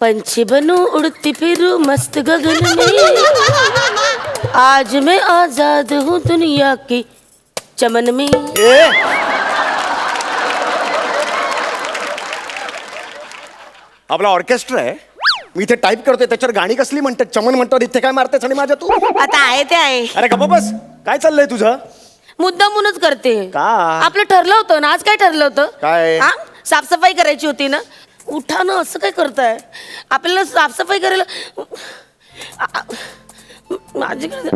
पंछी बनू उड़ती फिरू मस्त गगन में। आज मैं आजाद हूँ दुनिया की चमन में। ए? आपला ऑर्केस्ट्रा आहे. मी इथे टाईप करतोय त्याच्यावर गाणी कसली म्हणतात? चमन म्हणतात इथे काय मारतेस आणि माझ्या तू? आता आहे ते आहे. अरे गप्पा बस. काय चाललंय तुझं? मुद्दामूनच करते. का? आपलं ठरलं होतं ना आज काय ठरलं होतं? काय? हा? साफसफाई करायची होती ना? उठा ना असं काय करताय? आपल्याला साफसफाई करायला आ- आ- माझ्याकडे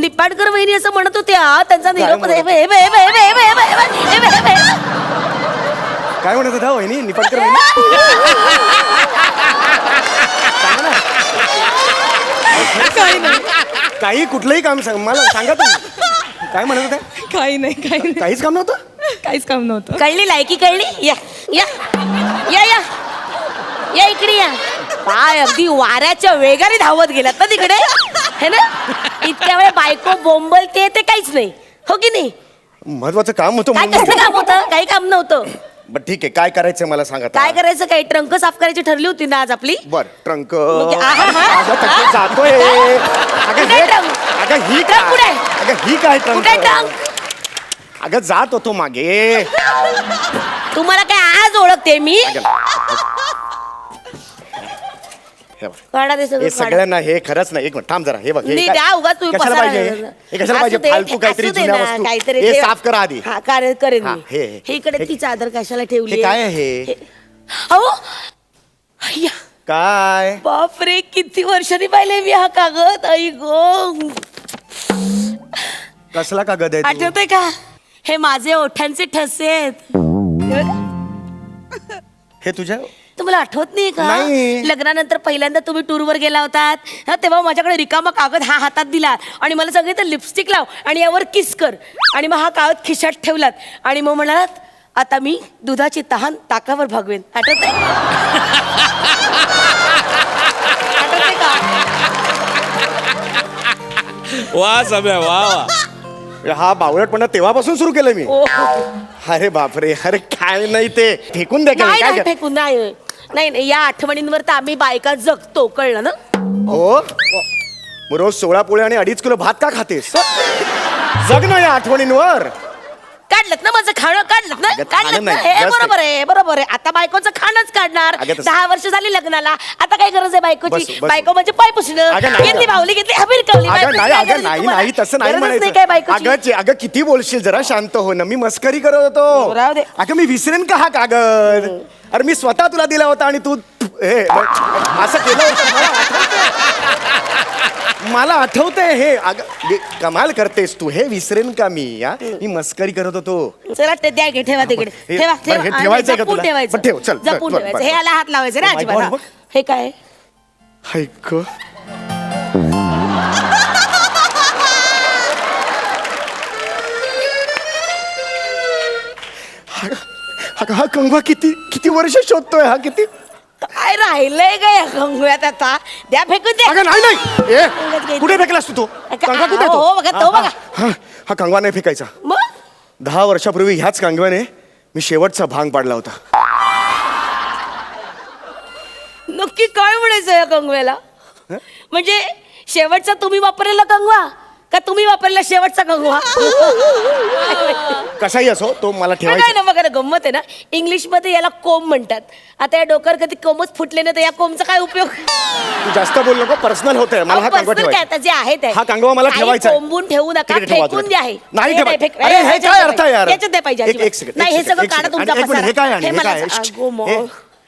निपाडकर वहिनी असं म्हणत होत्या त्यांचा निरोप म्हणत हे बघ, हे बघ, हे बघ, हे बघ, हे बघ, हे बघ, हे बघ, हे बघ, हे. बघ. काय म्हणत होता वहिनी? निपटकर वहिनी? सांगा ना. काही नाही. काही कुठलंही काम सांग मला सांगा तुम्ही. काय म्हणत होता? काही नाही काही नाही. काहीच काम नव्हतं? काहीच काम नव्हतं. कळली लायकी कळली? या या. या या. या इकडे या. काय अगदी वाऱ्याच्या वेगाने धावत गेलात ना तिकडे. है ना? इतक्या वेळ बायको बोंबलते ते काहीच नाही. हो की नाही? महत्वाचं काम होतं काय कसलं काम होतं? काही काम नव्हतं. बरं ठीक आहे. काय करायचं मला सांगा आता. काय करायचं? काय ट्रंक साफ करायची ठरली होती ना आज आपली? बर ट्रंक. आहा, हा. अगं, जातोय. अगं कुठे हे-? अगं ही काय? कुठे? अगं ही काय ट्रंक कुठे ट्रंक? अगं जात होतो मागे. तुम्हाला काय आज ओळखते मी? हे बघ. काढा ते हे सगळं काढा. सगळ्यांना हे खरंच नाही एक मिनिट थांब जरा हे बघ हे नीट काय- द्या, उगाच तुम्ही कशाला पसारा पाहिजे. हे कशाला असू पाहिजे? दे, फालतू काहीतरी असू दे जुन्या ना, वस्तू. काहीतरी हे ठेवा. साफ करा आधी. हा करे करेन हा, मी. हे, हे. हे इकडे ती चादर कशाला ठेवली हे काय आहे? अहो! अय्या, काय? बापरे किती वर्षांनी पाहिले मी हा कागद? आई गो. कसला कागद आहे तू? आठवतंय का? हे माझे ओठांचे ठसे आहेत. हे तुझ्या? तुम्हाला आठवत नाही का? नाही. लग्नानंतर पहिल्यांदा तुम्ही टूरवर गेला होतात. हा, तेव्हा माझ्याकडे रिकामा कागद हा हातात दिला. आणि मला सांगितलं लिपस्टिक लाव आणि यावर किस कर. आणि मग हा कागद खिशात ठेवलात. आणि मग म्हणालात आता मी दुधाची तहान ताकावर भागवेन. आठवत का? वा सम्या वा वा. हा बावळटपणा तेव्हापासून सुरू केलं मी. ओ, अरे बापरे अरे काय नाही ते. फेकून द्या नाही काय नाही फेकून नाही. नाही नाही या आठवणींवर तर आम्ही बायका जगतो कळलं ना? हो? मग रोज सोळा पोळे आणि अडीच किलो भात का खातेस? जग ना या आठवणींवर. काढलं ना माझं खाणं? काढलं ना? अगं, काढलं खाणं ना? नाही, हे बरोबर आहे बरोबर आहे. आता बायकोचं खाणंच काढणार. अगं, तसं- दहा वर्ष झाली लग्नाला. आता काय गरज आहे बस, बायकोची? बस. बायको म्हणजे पाय पुसणं. अगं, नाही घेतली. भावली घेतली हबीर कवली अगं नाही अगं आहे नाही तुम्हाला? नाही तसं नाही गरजच म्हणायचं. काय बायकोची? अगं चे- अगं किती बोलशील जरा शांत हो ना. मी मस्करी करत होतो. राहू दे. अगं मी विसरेन का हा कागद? अरे मी स्वतः तुला दिला होता आणि तू हे मग असं केलं होतं. मला. मला आठवतंय हे. अगं हे कमाल करतेस तू. हे विसरेन का मी या? मी मस्करी करत होतो. चला ते द्या घे ठेवा तिकडे. हे- ठेवा बरं, हे का जपून तुला? ठेवायचं. बरं, ठेव, चल, चल, जपून बरं, ठेवायचं. बरं. हे याला हात लावायचे ना अजिबात. हा. हे काय? ऐक. हा हा कंगवा किती किती वर्ष शोधतोय हा किती? काय राहिलंय का या कंगव्यात आता? द्या फेकून द्या अगं नाही नाही. ए कुठे फेकलास तू तो? कंगवा कुठे आहे तो? हो, बघा, तो हा, बघा. हा, हा कंगवा नाही फेकायचा. मग? दहा वर्षापूर्वी ह्याच कांगव्याने मी शेवटचा भांग पाडला होता. नक्की काय म्हणायचं या कंगव्याला? म्हणजे शेवटचा तुम्ही वापरलेला कंगवा? का तुम्ही वापरलेला शेवटचा कंगवा कसाही असो तो मला काय ठेवायचा ना बघा ना गंमत आहे ना इंग्लिशमध्ये याला कोंब म्हणतात आता या डोक्यावर कधी कोंबच फुटले नाही तर या कोंबचा काय उपयोग तू जास्त बोल नको पर्सनल होतंय मला हा अहो, कांगवा personal काय ठेवायचा आता जे आहे ते हा कांगवा मला काही ठेवायचा आहे. कोंबून ठेवू नका तिकडे ठेवा फेकून. द्या हे. नाही हे. फेक- अरे, हे काय नाही अर्थ आहे यार? पाहिजे. ह्याच्यात नाही पाहिजे एक- एक अजिबात. सेकंड, नाही एक हे सगळं सेकंड, काढा एक तुमचा. एक मिनिट, हे काय आहे? हे हे मला काय आहे? अगो मो. हे-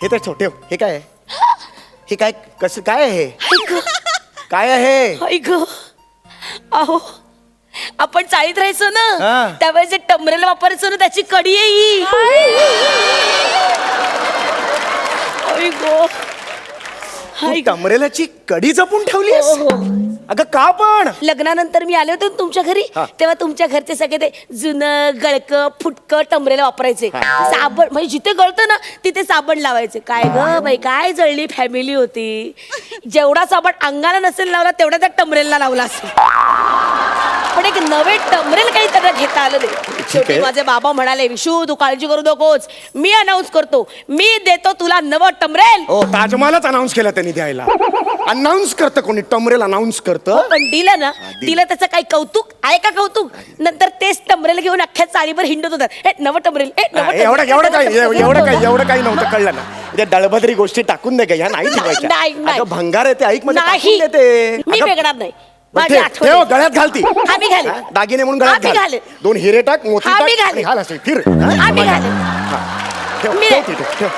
हे तर ठेव ठेव हे काय आहे हे काय कसं काय आहे हे? काय आहे ग अहो आपण चाळीत राहायचो हा. ना त्यावेळेस जे टमरेल वापरायचो ना त्याची कडी आहे ही. आई गो. ग. टमरेलाची कडी जपून ठेवलीस हो, हो. अगं का पण? लग्नानंतर मी आले होते ना तुमच्या घरी हा. तेव्हा तुमच्या घरचे सगळे ते जुनं गळक फुटक टमरेला वापरायचे. हा. साबण म्हणजे जिथे गळतं ना तिथे साबण लावायचे. काय ग बाई काय जळली फॅमिली होती? जेवढा साबण अंगाला नसेल लावला तेवढा त्या टमरेलला लावला असेल. पण एक नवे टमरेल काही त्यांना घेता आलं नाही. शेवटी. माझे बाबा म्हणाले विशू तू काळजी करू नकोस. मी अनाऊन्स करतो. मी देतो तुला नवं टमरेल. हो ताजमहालच अनाऊन्स केला त्यांनी द्यायला अनाऊन्स करतं कोणी टमरेल अनाऊन्स करतं पण दिलं ना दिलं त्याचं काही कौतुक आहे का कौतुक नंतर तेच टमरेल घेऊन अख्ख्या चाळीवर हिंडत होतात हे नवं टमरेल हे नवं टमरेल, एवढं हे एवढं नवं काही टमरेल, एवढं काही. एवढं काही नव्हतं कळलं ना ते दळभद्री गोष्टी टाकून दे का ह्या नाही ठेवायच्या नाही, नाही. अगं भंगार आहे ते ऐक म्हणजे नाही टाकून देते मी अगं, नाही बरं, माझी ठेव, आठवण ठेव. गळ्यात घालती हा, मी घालेन. हा, दागिने म्हणून हा, गळ्यात मी घाल घालेन. दोन हिरे टाक मोती हा, मी टाक घालेन. आणि घाल असे फिर हा? हा, मी घालेन. हा. ठेव मी- ठेव ठेव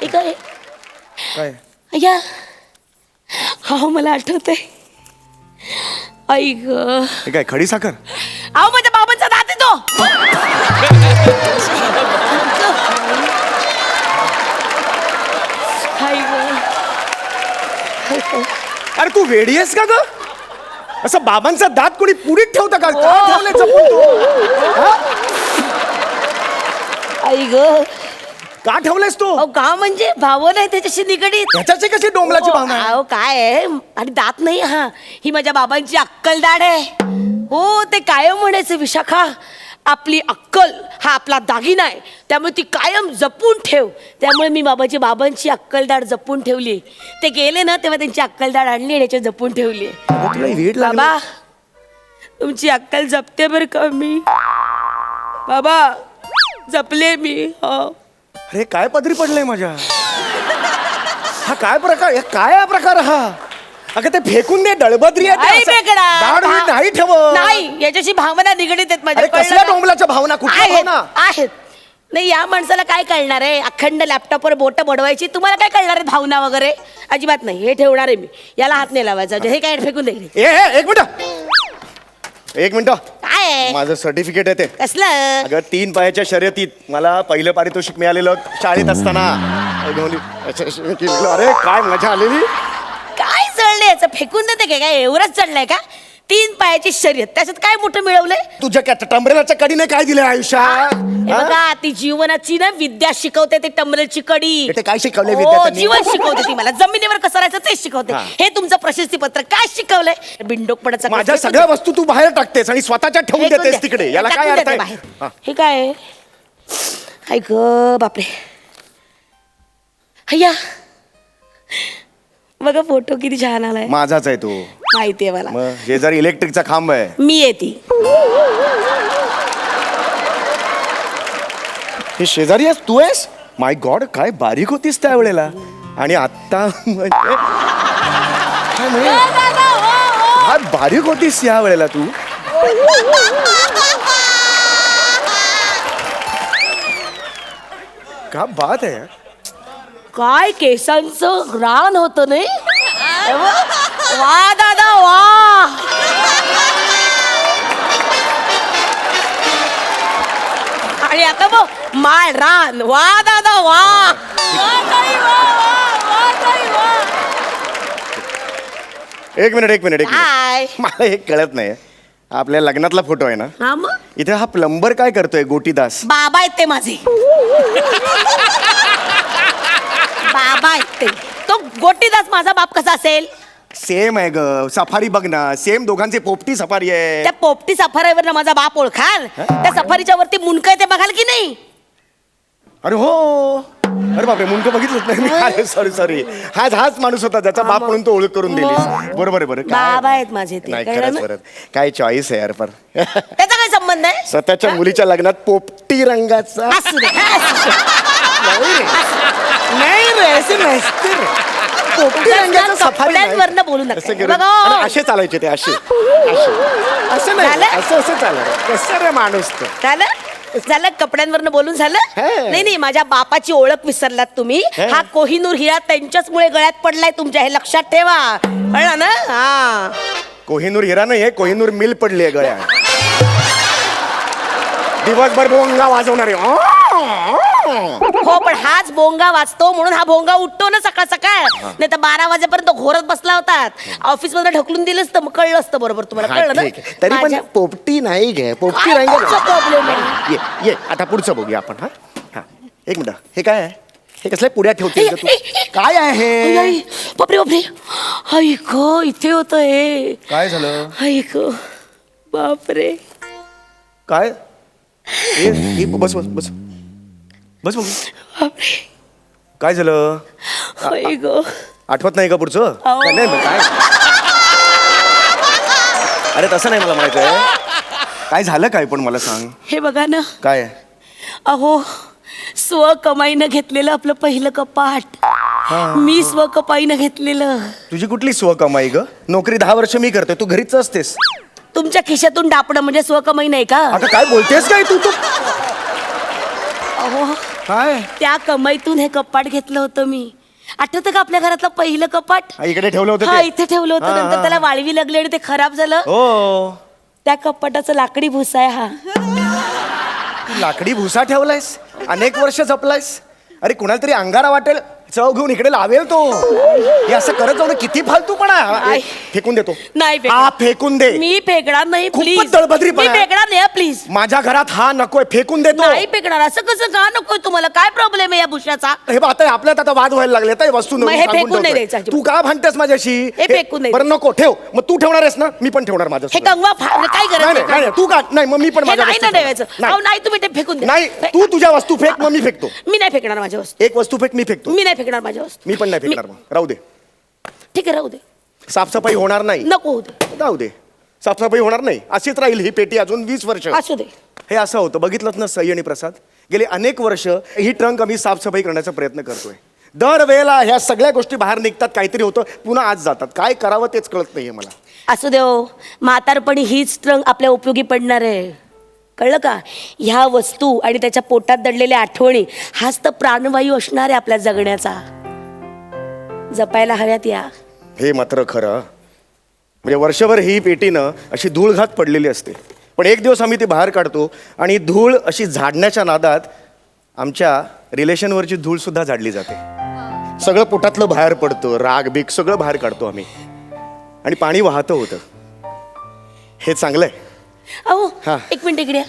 हे काय काय अय्या हा मला आठवतंय. आई ग. हे काय खडी साखर अहो माझ्या बाबांचा दात आहे तो. आई ग. अरे तू वेडी आहेस का ग? असं बाबांचा दात कोणी पुरीत ठेवतं का. का ठेवलंय जपून तू? आई ग. का ठेवलंयस तू? अहो का म्हणजे? भावना आहे त्याच्याशी निगडीत. ह्याच्याची कशी डोंबलाची हो, भावना आहे? अहो काय आहे? आणि दात नाही हा. ही माझ्या बाबांची अक्कल दाड आहे. हो ते कायम म्हणायचं विशाखा. आपली अक्कल हा आपला दागिना आहे. त्यामुळे ती कायम जपून ठेव. त्यामुळे मी बाबाची बाबांची अक्कलदाड जपून ठेवली. ते गेले ना तेव्हा त्यांची अक्कलदाड आणली आणि याच्यात जपून ठेवली. अगं, तुला वेड लागलं. बाबा तुमची अक्कल जपते बरं का मी? बाबा जपले मी हो. अरे काय पदरी पडलंय माझ्या? हा काय प्रकार हे काय हा प्रकार हा? अगं ते फेकून दे डळबद्री आहे ते आई असं. बेकडा. दाढ मी भा- नाही ठेव नाही याच्याशी भावना निगडीत आहेत माझ्या. अरे कळलं कसल्या ना? डोंबलाच्या भावना? कुठल्या आहेत भावना? आहेत. नाही या माणसाला काय कळणार आहे? अखंड लॅपटॉपवर बोट बडवायची तुम्हाला काय कळणार आहे भावना वगैरे? अजिबात नाही. हे ठेवणार आहे मी. याला हात नाही लावायचा. हे काय फेकून दे. ए ए, एक मिनिट. एक मिनिट. काय आहे? माझं सर्टिफिकेट आहे ते. कसलं? अगं तीन पायाच्या शर्यतीत मला पहिलं पारितोषिक मिळालेलं शाळेत असताना. अगं. अरे काय मजा आलेली? काय चढलंय याचं फेकून देते काय काय? एवढंच चढलंय का? तीन पायाची शर्यत. त्याच्यात काय मोठं मिळवलंय? तुझ्या काय टंबरेलाच्या कडीने काय दिलं आयुष्यात हे? हा? बघा ती जीवनाची ना विद्या शिकवते ते टमरेलची कडी. ते काय शिकवलंय हो? जीवन शिकवते ती मला. जमिनीवर कसं राहायचं ते शिकवते. हा. हे तुमचं प्रशस्ती पत्र काय शिकवलंय? बिंडोकपणाचा माझ्या सगळ्या वस्तू तू बाहेर टाकतेस आणि स्वतःच्या ठेवून देतेस. तिकडे. याला काय अर्थ आहे. हा. हे काय आहे? ऐक बापरे. हय्या बघा फोटो किती छान आलाय. माझाच आहे तो. माहितीये मला. मग हे जर इलेक्ट्रिकचा खांब आहे. मी येते. हे शेजारी आहेस तू आहेस? माय गॉड काय बारीक होतीस त्यावेळेला. आणि आत्ता म्हणजे काय म्हणजे काय बारीक होतीस या वेळेला तू. का बात आहे. काय केसांचं ग्रान होत नाही? हे. रान वा दादा वा. एक मिनिट एक मिनिट एक मिनिट. हाय मला हे कळत नाही आपल्या लग्नातला फोटो आहे ना? हा मग? इथे हा प्लंबर काय करतोय गोटीदास? बाबा आहेत ते माझे. बाबा आहेत ते. तो गोटीदास माझा बाप कसा असेल? सेम आहे ग. सफारी बघ ना. सेम दोघांचे पोपटी सफारी आहे त्या पोपटी सफारीवर ना माझा बाप ओळखाल? त्या सफारीच्या वरती आहे ते बघाल की नाही? अरे हो. अरे बापरे मुंडक बघितलंच नाही मी. अरे सॉरी सॉरी हाच हाच माणूस होता ज्याचा बाप म्हणून तो ओळख करून दिली बरोबर आहे बरं काय बाबा आहेत माझे ते. नाही कळलं खरंच ना? बरं काय चॉईस आहे यार पर त्याचा काय संबंध आहे? स्वतःच्या मुलीच्या लग्नात पोपटी रंगाचा. असू दे. नाही रे. असे नसते रे. पोपटी रंगाचा सफारी नाही. कपड्यांवरनं बोलू नका. असं करून- बघा. आणि असे चालायचे ते असे. असे. असं नाही झालं? असं असं चाललं कसं रे माणूस तो? झालं? झालं? कपड्यांवरनं बोलून झालं? हे. नाही नाही माझ्या बापाची ओळख विसरलात तुम्ही. हे. हा कोहिनूर हिरा त्यांच्याच मुळे गळ्यात पडलाय तुमच्या हे लक्षात ठेवा. कळलं ना? हा. कोहिनूर हिरा नाही आहे कोहिनूर मिल पडली आहे गळ्या दिवसभर भोंगा वाजवणारे हो पण हाच भोंगा वाचतो म्हणून हा भोंगा उठतो ना सकाळ सकाळ. नाही तर बारा वाजेपर्यंत घोरत बसला होतात ऑफिसमध्ये ढकलून दिलं असतं मग कळलं असतं बरोबर तुम्हाला. हा, कळलं ठीक आहे. ना तरी पण माझ्या- पोपटी नाही घे पोपटी काय रंग तुमचा problem आहे? ये ये आता पुढचं बघूया आपण हा. हा. एक मिनिट हे काय आहे? हे कसल्या पुड्या ठेवते तू? काय आहे? हे आई, बापरे बापरे. ऐक इथे होत हे. काय झालं? ऐक बापरे. काय? ए, ए, बस बस बस. बस बघू बापरे. काय झालं? गो. आठवत नाही का पुढचं. काय नाही मग काय? अरे तसं नाही मला माहीत आहे. काय झालं काय पण मला सांग. हे बघा ना. काय? अहो स्व कमाईनं घेतलेलं आपलं पहिलं कपाट. मी स्व कमाईनं घेतलेलं. तुझी कुठली स्वकमाई ग? नोकरी दहा वर्ष मी करते तू घरीच असतेस. तुमच्या खिशातून डापणं म्हणजे स्व कमाई नाही का? आता काय बोलतेस काय तू? तू अहो काय? त्या कमाईतून हे कपाट घेतलं होतं मी. आठवतं का आपल्या घरातलं पहिलं कपाट? हा, इकडे ठेवलं होतं हा ते? इथे ठेवलं होतं. हा, नंतर. त्याला वाळवी लागली आणि ते खराब झालं. हो. त्या कपाटाचं लाकडी भुसा आहे हा. तू लाकडी भुसा ठेवलायस? अनेक वर्ष जपलायस? अरे कुणाला तरी अंगारा वाटेल? चव घेऊन इकडे लावेल तो. हे असं करत जाऊ ना किती फालतूपणा आय. फेकून देतो. नाही हा. फेकून दे. मी फेकणार नाही खूपच प्लीज मी आहे. फेकणार नाही प्लीज माझ्या घरात हा नकोय फेकून देतो. नाही फेकणार असं कसं का नकोय तुम्हाला? काय प्रॉब्लेम आहे या भुशाचा? हे बघ आता आपल्यात आता वाद व्हायला लागले आता हे वस्तू मग नवीन हे सांगून फेकून नाही ठेवतोय. द्यायचं अजिबात. तू का भांडतेस माझ्याशी? हे फेकून नाही बरं नको ठेव. मग तू ठेवणार आहेस ना? मी पण ठेवणार माझं हे कंगवा फाड काय नाही गरज नाही, नाही नाही, तू का नाही मग मी पण हे माझ्या नाही वस्तू ना ठेवणार. ठेवायचं. नाही. अहो, नाही तुम्ही ते फेकून द्या. नाही फे- तू तुझ्या वस्तू फेक मग मी फेकतो. मी नाही फेकणार माझ्या वस्तू. एक वस्तू फेक मी फेकतो. मी नाही फेकणार माझ्या वस्तू. मी पण नाही फेकणार मग. राहू दे. ठीक आहे राहू दे. साफसफाई होणार नाही. नको होऊ दे. राहू दे. साफसफाई होणार नाही. अशीच राहील ही पेटी अजून वीस वर्ष. असू दे. हे असं होतं. बघितलं ना सई आणि प्रसाद? गेले अनेक वर्ष ही ट्रंक आम्ही साफसफाई करण्याचा प्रयत्न करतोय. दर वेळेला ह्या सगळ्या गोष्टी बाहेर निघतात काहीतरी होतं पुन्हा आज जातात. काय करावं तेच कळत नाहीये मला. असू दे हो. म्हातारपणी हीच ट्रंक आपल्या उपयोगी पडणार आहे. कळलं का? ह्या वस्तू आणि त्याच्या पोटात दडलेल्या आठवणी हाच तर प्राणवायू असणार आहे आपल्या जगण्याचा. जपायला हव्यात या. हे मात्र खरं. म्हणजे वर्षभर ही पेटीनं अशी धूळ घात पडलेली असते. पण एक दिवस आम्ही ती बाहेर काढतो आणि धूळ अशी झाडण्याच्या नादात आमच्या रिलेशनवरची धूळसुद्धा झाडली जाते. सगळं पोटातलं बाहेर पडतं राग बीक सगळं बाहेर काढतो आम्ही. आणि पाणी वाहतं होतं. हे चांगलं आहे अहो एक मिनिट इकडे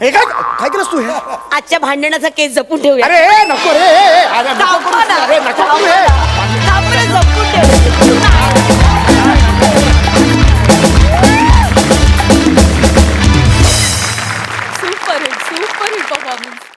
हे काय काय केलंस तू हे? आजच्या भांडणाचा केस जपून ठेवूया. अरे नको रे नको जपून ठेव